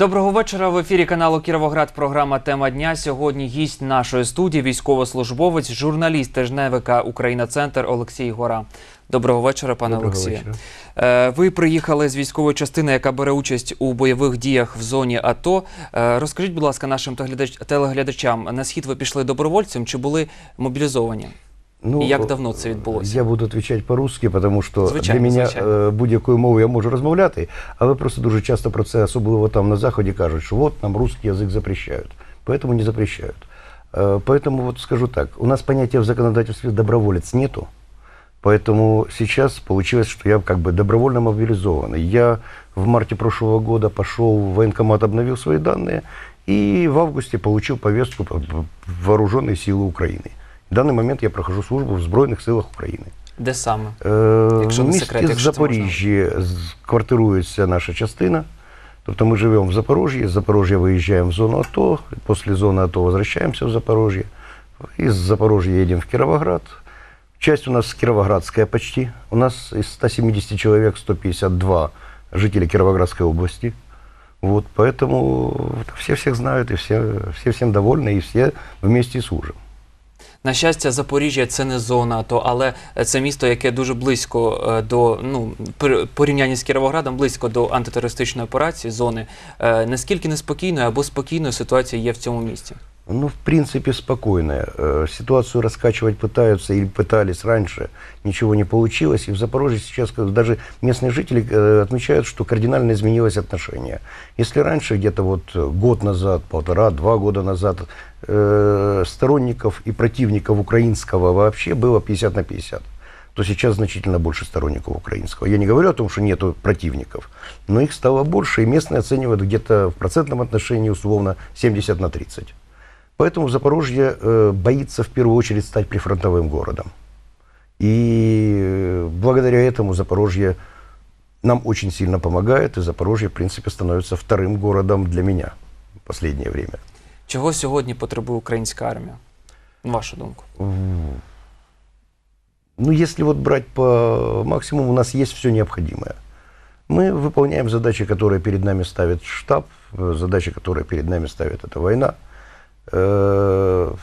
Доброго вечора. В ефірі каналу Кіровоград. Програма Тема дня. Сьогодні гість нашої студії, військовослужбовець, журналіст тижневика Україна Центр Олексій Гора. Доброго вечора, пане Олексію. Е, Ви приїхали з військової частини, яка бере участь у бойових діях в зоні АТО. Е, Розкажіть, будь ласка, нашим телеглядач- телеглядачам, на схід ви пішли добровольцем чи були мобілізовані? Ну, І як давно це відбулося? Я буду відповідати по-русски, тому що Звичайно, для мене звичайно. е, будь-якою мовою я можу розмовляти, але просто дуже часто про це, особливо там на Заході, кажуть, що от нам русский язык запрещают. Поэтому не запрещают. Э, Поэтому вот скажу так, у нас понятия в законодательстве доброволец нету, поэтому сейчас получилось, что я как бы добровольно мобилизованный. Я в марте прошлого года пошел в военкомат, обновил свои данные, и в августе получил повестку по- в вооруженные силы Украины. В данный момент я прохожу службу в Збройних силах України. Де саме? Е, Якщо в не місті секрет, якщо це можна. Запоріжжі з- квартирується наша частина. Тобто ми живемо в Запорожье, з Запорожья виїжджаємо в зону АТО, після зони АТО возвращаемся в Запорожье, из Запорожья едем в Кировоград. Часть у нас кировоградская почти. У нас из 170 человек 152 жители Кировоградской области. Вот, поэтому все всех знают, и все, все всем довольны, и все вместе служим. На щастя, Запоріжжя це не зона АТО, але це місто, яке дуже близько е, до ну при порівнянні з Кіровоградом, близько до антитерористичної операції зони. Е, Наскільки неспокійною або спокійною ситуація є в цьому місті? Ну, в принципе, спокойная. Э, Ситуацию раскачивать пытаются или пытались раньше, ничего не получилось. И в Запорожье сейчас даже местные жители э, отмечают, что кардинально изменилось отношение. Если раньше, где-то вот год назад, полтора, два года назад, э, сторонников и противников украинского вообще было 50 на 50, то сейчас значительно больше сторонников украинского. Я не говорю о том, что нету противников, но их стало больше, и местные оценивают где-то в процентном отношении условно 70 на 30. Поэтому Запорожье э, боится в первую очередь стать прифронтовым городом. И э, благодаря этому Запорожье нам очень сильно помогает, и Запорожье, в принципе, становится вторым городом для меня в последнее время. Чого сьогодні потребує українська армія? На вашу думку? Ну, если вот брать по максимуму, у нас есть все необходимое. Мы выполняем задачи, которые перед нами ставит штаб, э, задачи, которые перед нами ставит эта война. Э,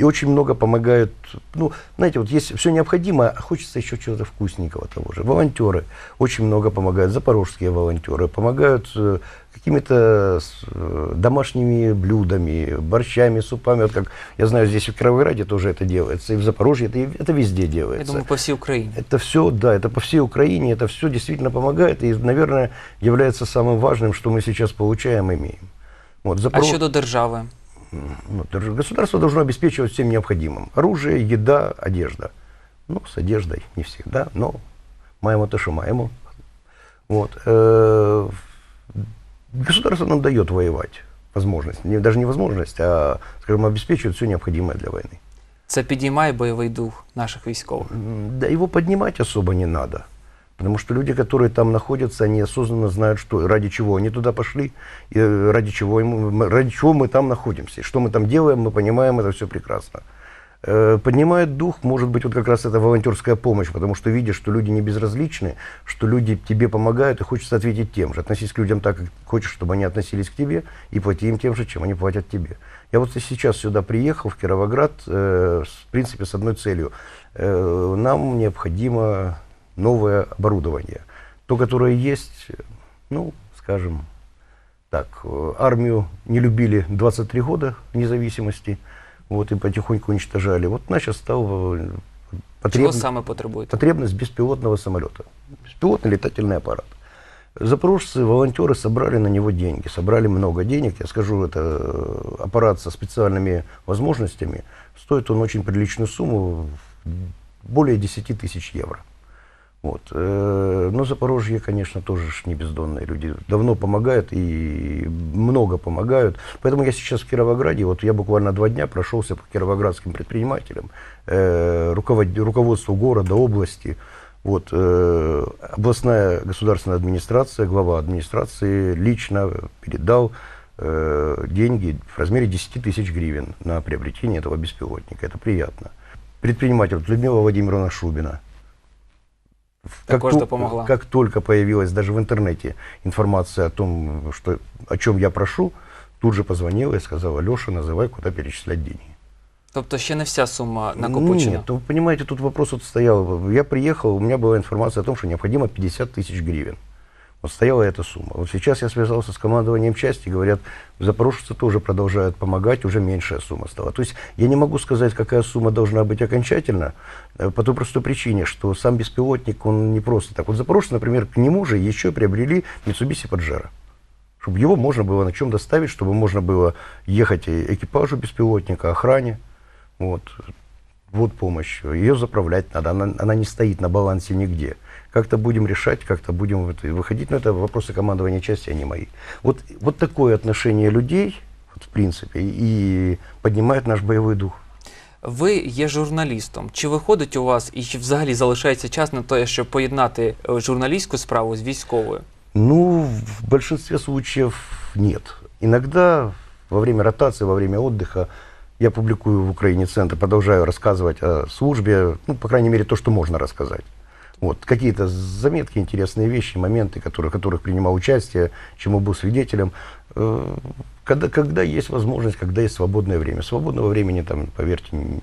И очень много помогают, ну, знаете, вот есть все необходимое, а хочется еще чего-то вкусненького того же. Волонтеры очень много помогают, запорожские волонтеры помогают э, какими-то с- э, домашними блюдами, борщами, супами. Вот как я знаю, здесь в Кировограде тоже это делается, и в Запорожье это, и- это везде Я делается. думаю, по всій Україні. Это все, да, это по всей Украине, это все действительно помогает и, наверное, является самым важным, что мы сейчас получаем, имеем. Вот, А Запорож- щодо держави? ну, держ- государство должно обеспечивать всем необходимым. Оружие, еда, одежда. Ну, с одеждой не всегда, но маємо то, что маємо. Вот. Э, Государство нам дает воевать. Возможность. Не, даже не возможность, а, скажем, обеспечивает все необходимое для войны. Це підіймає бойовий дух наших військових. М, Да его поднимать особо не надо. Потому что люди, которые там находятся, они осознанно знают, что ради чего они туда пошли, и э, ради чего, мы- ради чего мы там находимся. И что мы там делаем, мы понимаем это все прекрасно. Э, Поднимает дух, может быть, вот как раз это волонтерская помощь, потому что видишь, что люди не безразличны, что люди тебе помогают, и хочется ответить тем же. Относись к людям так, как хочешь, чтобы они относились к тебе, и плати им тем же, чем они платят тебе. Я вот сейчас сюда приехал, в Кировоград, э, в принципе, с одной целью. Нам необходимо новое оборудование. То, которое есть, ну, скажем так, э, армию не любили 23 года независимости, вот, и потихоньку уничтожали. Вот сейчас стал э, потреб- саме потребуєте? потребность беспилотного самолета. Беспилотный летательный аппарат. Запорожцы, волонтеры собрали на него деньги, собрали много денег. Я скажу, это э, аппарат со специальными возможностями. Стоит он очень приличную сумму, более 10 тысяч евро. Вот. э, Но Запорожье, конечно, тоже не бездонные люди. Давно помогают и много помогают. Поэтому я сейчас в Кировограде, вот я буквально два дня прошелся по кировоградским предпринимателям, э, руковод- руководству города, области. Вот, э, областная государственная администрация, глава администрации лично передал деньги в размере 10 тысяч гривен на приобретение этого беспилотника. Это приятно. Предприниматель Людмила Владимировна Шубина, Також тол- допомогла. как только появилась даже в интернете информация о том, что, о чем я прошу, тут же позвонила и сказала, Леша, называй, куда перечислять деньги. Тобто ще не вся сума накопичена. Нет, вы понимаете, тут вопрос вот стоял. Я приехал, у меня была информация о том, что необходимо 50 тысяч гривен. Вот стояла эта сумма. Вот сейчас я связался с командованием части, говорят, запорожцы тоже продолжают помогать, уже меньшая сумма стала. То есть я не могу сказать, какая сумма должна быть окончательно, э, по той простой причине, что сам беспилотник, он не просто так. Вот запорожцы, например, к нему же еще приобрели Mitsubishi Pajero. Чтобы его можно было на чем доставить, чтобы можно было ехать и экипажу беспилотника, охране. Вот. Вот помощь. Ее заправлять надо. Она, она не стоит на балансе нигде. Как-то будем решать, как-то будем в это выходить. Но это вопросы командования части, а не мои. Вот, вот такое отношение людей, вот, в принципе, и поднимает наш боевой дух. Ви є журналістом. Чи виходить у вас і чи взагалі залишається час на те, щоб поєднати е, журналістську справу з військовою? Ну, в большинстве случаев нет. Иногда во время ротации, во время отдыха я публикую в Украине центр, продолжаю рассказывать о службе, ну, по крайней мере, то, что можно рассказать. Вот, какие-то заметки, интересные вещи, моменты, которые, в которых принимал участие, чему был свидетелем. Э, Когда, когда есть возможность, когда есть свободное время. Свободного времени там, поверьте, н-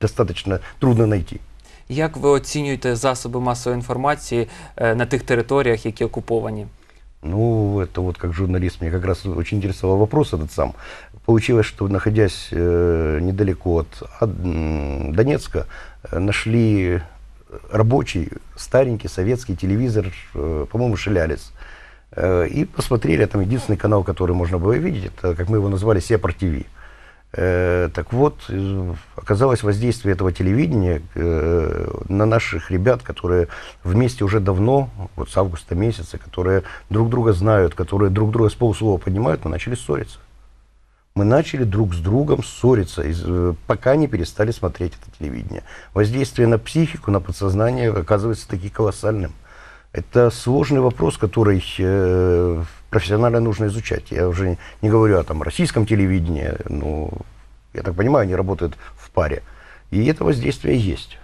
достаточно трудно найти. Як ви оцінюєте засоби масової інформації е, на тих територіях, які окуповані? Ну, это вот как журналист, мне как раз очень интересовал вопрос этот сам. Получилось, что находясь э, недалеко от, от, м, Донецка, э, нашли рабочий, старенький советский телевизор, э, по-моему, Шелялец. Э, и посмотрели, там единственный канал, который можно было видеть, это, как мы его назвали, Сепар ТВ. Э, так вот, оказалось воздействие этого телевидения на наших ребят, которые вместе уже давно, вот с августа месяца, которые друг друга знают, которые друг друга с полуслова поднимают, мы начали ссориться. Мы начали друг с другом ссориться, э, пока не перестали смотреть это телевидение. Воздействие на психику, на подсознание оказывается таки колоссальным. Это сложный вопрос, который э, профессионально нужно изучать. Я уже не говорю о там, российском телевидении, ну, я так понимаю, они работают в паре. И это воздействие есть.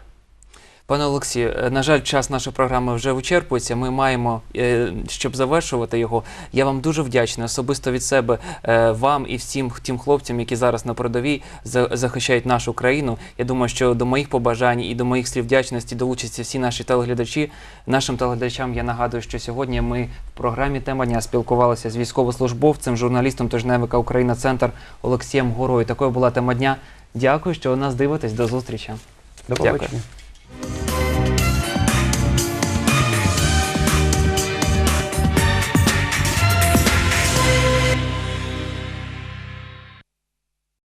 Пане Олексію, е, на жаль, час нашої програми вже вичерпується. Ми маємо, е, щоб завершувати його. Я вам дуже вдячний особисто від себе е, вам і всім тим хлопцям, які зараз на передовій за- захищають нашу країну. Я думаю, що до моїх побажань і до моїх слів вдячності долучаться всі наші телеглядачі. Нашим телеглядачам я нагадую, що сьогодні ми в програмі Тема дня спілкувалися з військовослужбовцем, журналістом тижневика Україна Центр Олексієм Горою. Такою була тема дня. Дякую, що ви нас дивитесь. До зустрічі. До Дякую. побачення.